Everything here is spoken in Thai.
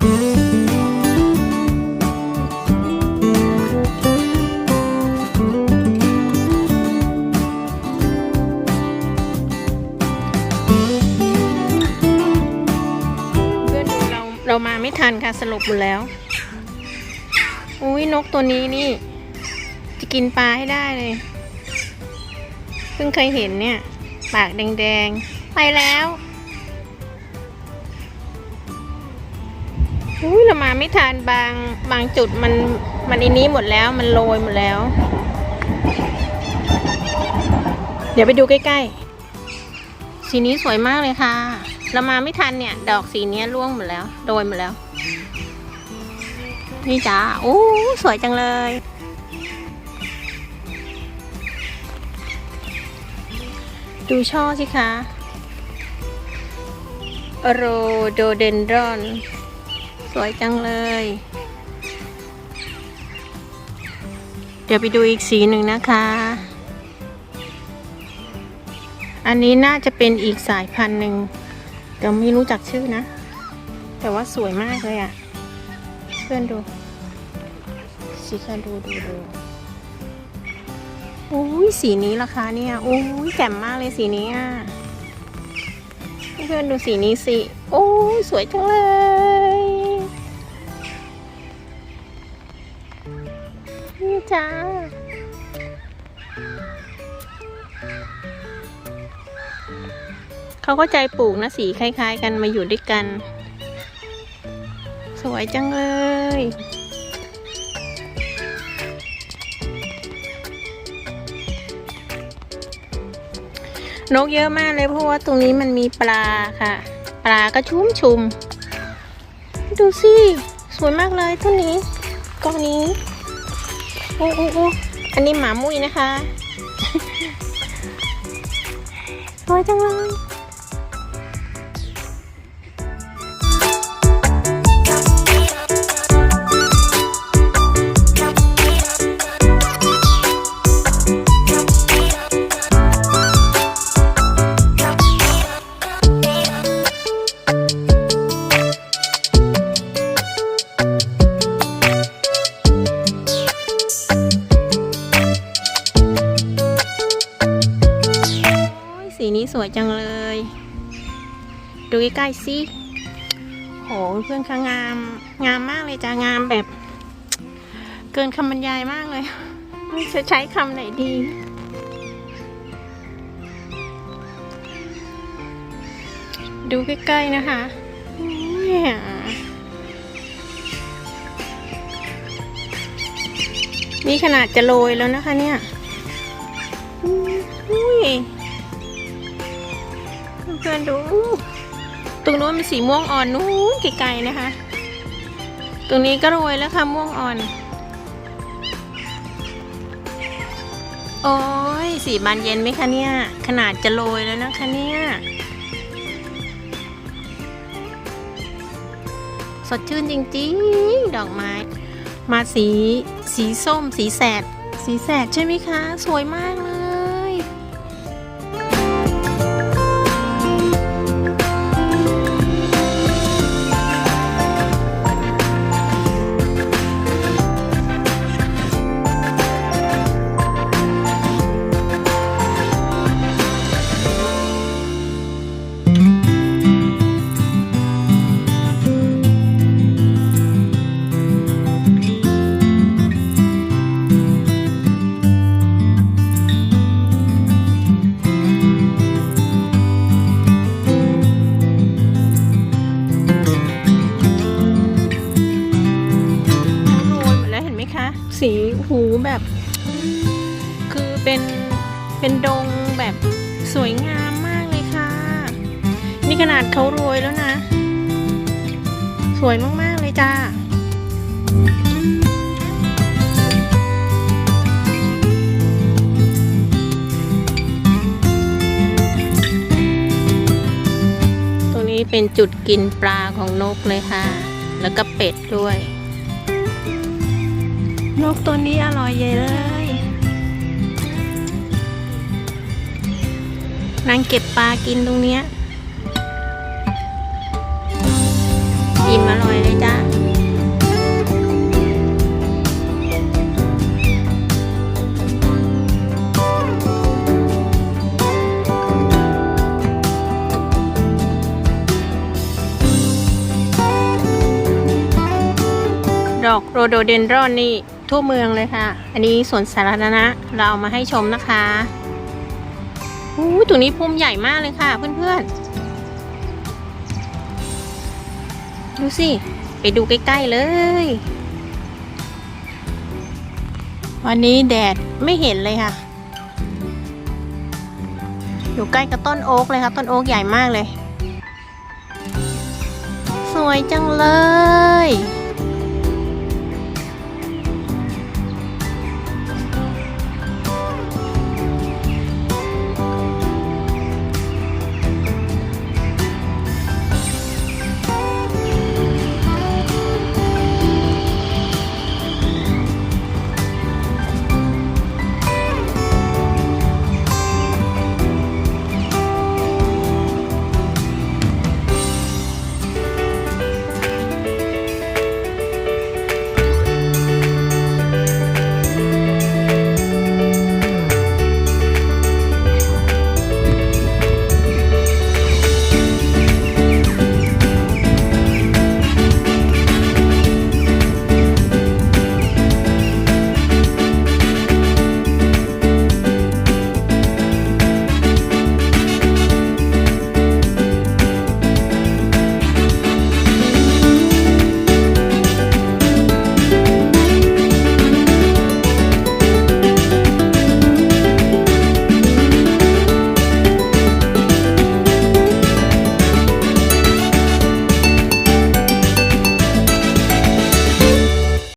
เพื่อนดูเราเรามาไม่ทันค่ะสลบหมดแล้ว อุ้ยนกตัวนี้นี่ จะกินปลาให้ได้เลย เพิ่งเคยเห็นเนี่ย ปากแดงๆ ไปแล้ว อุ้ยเรามาไม่ทันบางบางจุดมันมันอันนี้หมดแล้วมันโรยหมดแล้ว เดี๋ยวไปดูใกล้ๆ สีนี้สวยมากเลยค่ะ เรามาไม่ทันเนี่ย ดอกสีนี้ร่วงหมดแล้วโรยหมดแล้ว นี่จ้าโอ้สวยจังเลยดูช่อสิคะโรโดเดนดรอน สวยจังเลย เดี๋ยวไปดูอีกสีหนึ่งนะคะ อันนี้น่าจะเป็นอีกสายพันธุ์หนึ่งแต่ไม่รู้จักชื่อนะ แต่ว่าสวยมากเลยอะ่ะ เพื่อนดูสิคะดูดูดูโอ้ยสีนี้ราคาเนี่ยโอ้ยแจ่มมากเลยสีนี้อะเพื่อนดูสีนี้สิ โอ้ยสวยจังเลย นี่จ้าเขาก็ใจปลูกนะสีคล้ายๆ กันมาอยู่ด้วยกัน สวยจังเลยนกเยอะมากเลยเพราะว่าตรงนี้มันมีปลาค่ะ ปลาก็ชุ่มชุม ดูสิ สวยมากเลยต้นนี้ก้อนนี้ อ้โอ้โอ้อันนี้หมามุ้ยนะคะ สวยจังเลย สีนี้สวยจังเลย ดูใกล้ๆสิโหเพื่อนคะงาม งามมากเลยจ้างามแบบ เกินคำบรรยายมากเลยจะใช้คำไหนดีดูใกล้ๆนะคะเนี่ยนี่ขนาดจะโรยแล้วนะคะเนี่ยอุ้ย เพื่อนๆดู ตรงนู้นเป็นสีม่วงอ่อนนู้นไกลๆนะคะ ตรงนี้ก็โรยแล้วค่ะม่วงอ่อน โอ้ยสีบานเย็นไหมคะเนี่ย ขนาดจะโรยแล้วนะคะเนี่ย สดชื่นจริงๆ ดอกไม้ มาสีสีส้มสีแสด สีแสดใช่ไหมคะ สวยมากเลย สีหูแบบ คือเป็นเป็นดงแบบสวยงามมากเลยค่ะ นี่ขนาดเขาโรยแล้วนะ สวยมาก ๆ เลยจ้าตรงนี้เป็นจุดกินปลาของนกเลยค่ะ แล้วก็เป็ดด้วย นกตัวนี้อร่อยใหญ่เลย นางเก็บปลากินตรงเนี้ยกินอร่อยเลยจ้าดอกโรโดเดนดรอนนี่ ทั่วเมืองเลยค่ะ อันนี้สวนสาธารณะเราเอามาให้ชมนะคะอู้ตรงนี้พุ่มใหญ่มากเลยค่ะ เพื่อนๆ ดูสิ ไปดูใกล้ๆเลย วันนี้แดดไม่เห็นเลยค่ะ อยู่ใกล้กับต้นโอ๊กเลยค่ะ ต้นโอ๊กใหญ่มากเลย สวยจังเลย